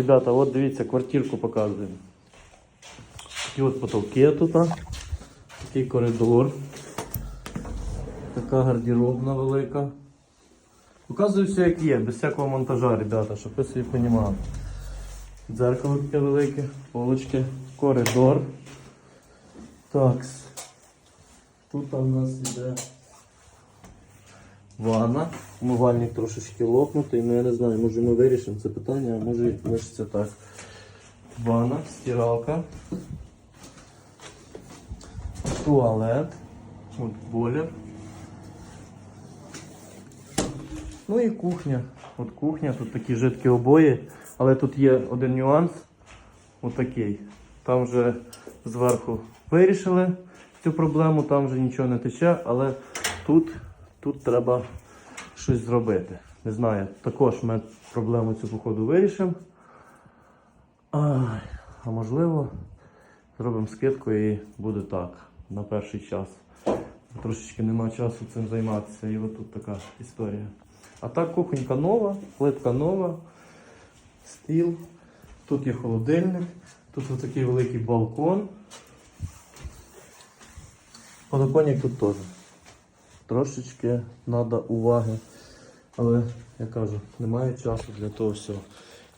Ребята, от дивіться, квартирку показуємо. Такі от потолки тут. Такий коридор. Така гардеробна велика. Показую все як є, без всякого монтажа, ребята, щоб ви собі розуміли. Дзеркало таке велике, полочки, коридор. Так. Тут у нас іде ванна. Умивальник трошечки лопнутий, ну я не знаю, може ми вирішимо це питання, а може лишиться так. Ванна, стиралка. Туалет. От бойлер. Ну і кухня. От кухня, тут такі жидкі обої, але тут є один нюанс. Отакий. Там вже зверху вирішили цю проблему, там вже нічого не тече, але тут, тут треба щось зробити. Не знаю, також ми проблему цю походу вирішимо. А можливо, зробимо скидку і буде так на перший час. Трошечки нема часу цим займатися, і отут така історія. А так кухонька нова, плитка нова, стіл, тут є холодильник, тут ось такий великий балкон. Подоконник тут теж. Трошечки треба уваги. Але я кажу, немає часу для того всього.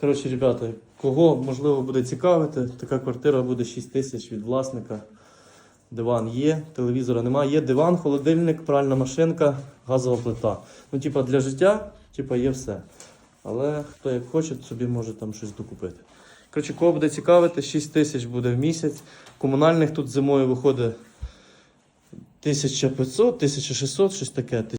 Коротше, ребята, кого можливо буде цікавити, така квартира буде 6 тисяч від власника. Диван є, телевізора немає. Є диван, холодильник, пральна машинка, газова плита. Ну, типа, для життя, типа, є все. Але хто як хоче, собі може там щось докупити. Коротше, кого буде цікавити, 6 тисяч буде в місяць. Комунальних тут зимою виходить 1500, 1600, щось таке.